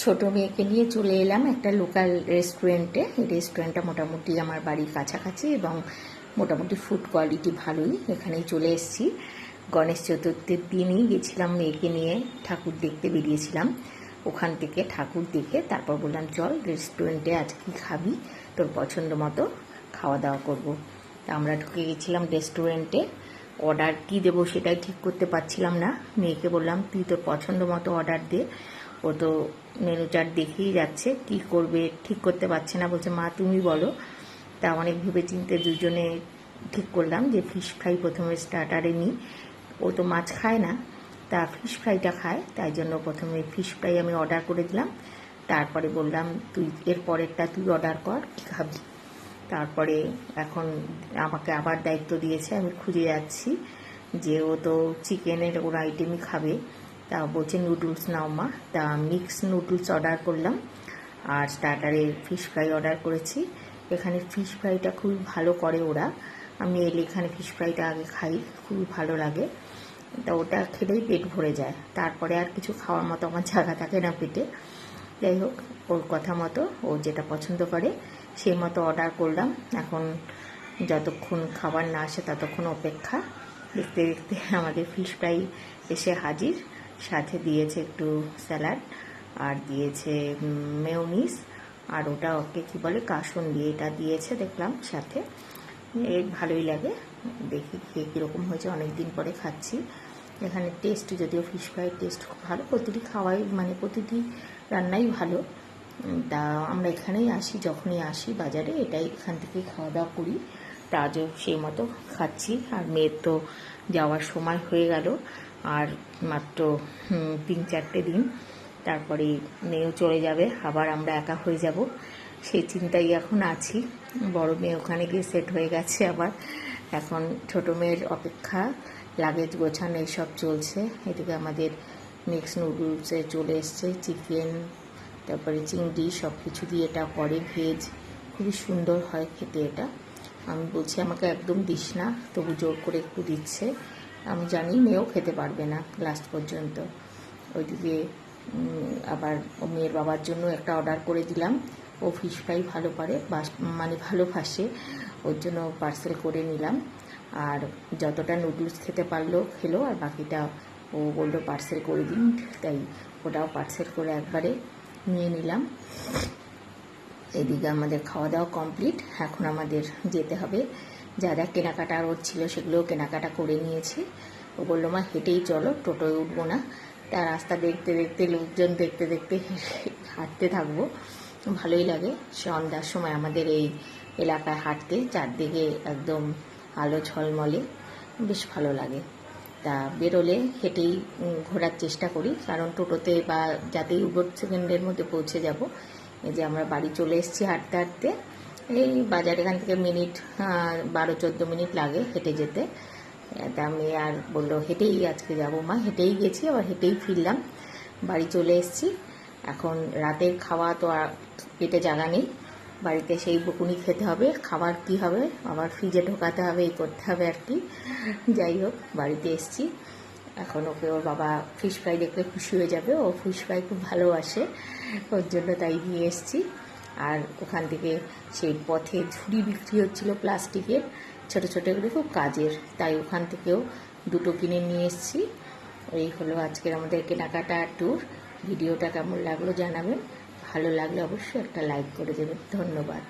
ছোট মেয়েকে নিয়ে চলে এলাম একটা লোকাল রেস্টুরেন্টে এই রেস্টুরেন্টটা মোটামুটি আমার বাড়ির কাছাকাছি এবং মোটামুটি ফুড কোয়ালিটি ভালোই। এখানেই চলে এসেছি। গণেশ চতুর্থীর দিনই গেছিলাম মেয়েকে নিয়ে। ঠাকুর দেখতে বেরিয়েছিলাম। ওখান থেকে ঠাকুর দেখে তারপর বললাম, চল রেস্টুরেন্টে আজ কি খাবি, তোর পছন্দ মতো খাওয়া দাওয়া করব। তা আমরা ঢুকে গেছিলাম রেস্টুরেন্টে অর্ডার কি দেবো সেটাই ঠিক করতে পারছিলাম না। মেয়েকে বললাম, তুই তোর পছন্দ মতো অর্ডার দে। ও তো মেনু চার্ট দেখেই যাচ্ছে, কি করবে, ঠিক করতে পারছে না, বলছে, মা, তুমি বলো। তা অনেক ভেবে চিনতে দুজনে ঠিক করলাম যে ফিশ ফ্রাই প্রথমে স্টার্টারে নিই। ও তো মাছ খায় না, তা ফিশ ফ্রাইটা খায়, তাই জন্য প্রথমে ফিশ ফ্রাই আমি অর্ডার করে দিলাম। তারপরে বললাম, তুই এর পরেরটা তুই অর্ডার কর, কি খাবি? তারপরে এখন আমাকে আবার দায়িত্ব দিয়েছে, আমি খুঁজে যাচ্ছি যে ও তো চিকেনের ওর আইটেমই খাবে। তা বলছে নুডলস নাও মা। তা মিক্স নুডলস অর্ডার করলাম। আর স্টার্টারে ফিশ ফ্রাই অর্ডার করেছি। এখানে ফিশ ফ্রাইটা খুবই ভালো করে ওরা। আমি এলে এখানে ফিশ ফ্রাইটা আগে খাই, খুবই ভালো লাগে। তা ওটা খেলেই পেট ভরে যায়। তারপরে আর কিছু খাওয়ার মতো আমার জায়গা থাকে না পেটে। যাই হোক, ওর কথা মতো ও যেটা পছন্দ করে, সেই মতো অর্ডার করলাম। এখন যতক্ষণ খাবার না আসে ততক্ষণ অপেক্ষা। দেখতে দেখতে আমাদের ফিশ ফ্রাই এসে হাজির। সাথে দিয়েছে একটু স্যালাড আর দিয়েছে মেয়নিস আর ওটা ওকে কী বলে কাসন দিয়ে এটা দিয়েছে দেখলাম সাথে। এর ভালোই লাগে। দেখি খেয়ে কীরকম হয়েছে অনেক দিন পরে খাচ্ছি। এখানে টেস্ট যদিও ফিশ ফ্রাইয়ের টেস্ট খুব ভালো প্রতিটি খাওয়াই মানে প্রতিটি রান্নাই ভালো। তা আমরা এখানেই আসি যখনই আসি বাজারে এটাই এখান থেকেই খাওয়া দাওয়া করি। তা আজও সেই মতো খাচ্ছি। আর মেয়ের তো যাওয়ার সময় হয়ে গেল। আর মাত্র তিন চারটে দিন। তারপরে মেয়েও চলে যাবে, আবার আমরা একা হয়ে যাব। সেই চিন্তাই এখন আছি। বড় মেয়ে ওখানে গিয়ে সেট হয়ে গেছে আবার। এখন ছোট মেয়ের অপেক্ষা লাগেজ গোছানো এইসব চলছে। এদিকে আমাদের মিক্স নুডলসে চলে এসছে চিকেন তারপরে চিংড়ি সব কিছু দিয়ে এটা করে ভেজ খুবই সুন্দর হয় খেতে এটা। আমি বলছি, আমাকে একদম দিস না, তবু জোর করে একটু দিচ্ছে। আমি জানি, মেয়েও খেতে পারবে না লাস্ট পর্যন্ত। ওইদিকে আবার ও মেয়ের বাবার জন্য একটা অর্ডার করে দিলাম। ও ফিশ ফ্রাই ভালো পারে মানে ভালোবাসে ওর জন্য পার্সেল করে নিলাম। আর যতটা নুডলস খেতে পারল, খেলো, আর বাকিটা ও বলল পার্সেল করে দিন। তাই ওটাও পার্সেল করে একবারে নিয়ে নিলাম। এদিকে আমাদের খাওয়া দাওয়া কমপ্লিট এখন আমাদের যেতে হবে। যা যা কেনাকাটা ওর ছিল সেগুলোও কেনাকাটা করে নিয়েছি। ও বলল, মা, হেঁটেই চলো, টোটোয় উঠবো না। তা রাস্তা দেখতে দেখতে, লোকজন দেখতে দেখতে হাঁটতে থাকব। ভালোই লাগে সন্ধ্যার সময় আমাদের এই এলাকায় হাঁটতে, চারদিকে একদম আলো ঝলমলে, বেশ ভালো লাগে। তা বেরোলে হেঁটেই ঘোরার চেষ্টা করি, কারণ টোটোতে বা যাতেই উবর সেকেন্ডের মধ্যে পৌঁছে যাব। এই যে আমরা বাড়ি চলে এসেছি হাঁটতে হাঁটতে এই বাজার এখান থেকে মিনিট বারো, চোদ্দ মিনিট লাগে হেঁটে যেতে। আমি আর বলল, হেঁটেই আজকে যাব মা। হেঁটেই গেছি, আবার হেঁটেই ফিরলাম। বাড়ি চলে এসেছি। এখন রাতের খাওয়া তো আর পেটে জায়গা নেই। বাড়িতে সেই বকুনি খেতে হবে, খাবার কি হবে? আবার ফ্রিজে ঢোকাতে হবে, এই করতে হবে আর কি। যাই হোক, বাড়িতে এসছি। এখন ওকে ওর বাবা ফিশ ফ্রাই দেখলে খুশি হয়ে যাবে। ও ফিশ ফ্রাই খুব ভালোবাসে, ওর জন্য তাই নিয়ে এসেছি। আর ওখান থেকে সেই পথে ঝুড়ি বিক্রি হচ্ছিল প্লাস্টিকের, ছোটো ছোটো এগুলো খুব কাজের। তাই ওখান থেকেও দুটো কিনে নিয়ে এসছি। এই হলো আজকের আমাদের কেনাকাটা ট্যুর ভিডিওটা কেমন লাগল জানাবেন। ভালো লাগলে অবশ্যই একটা লাইক করে দেবেন। ধন্যবাদ।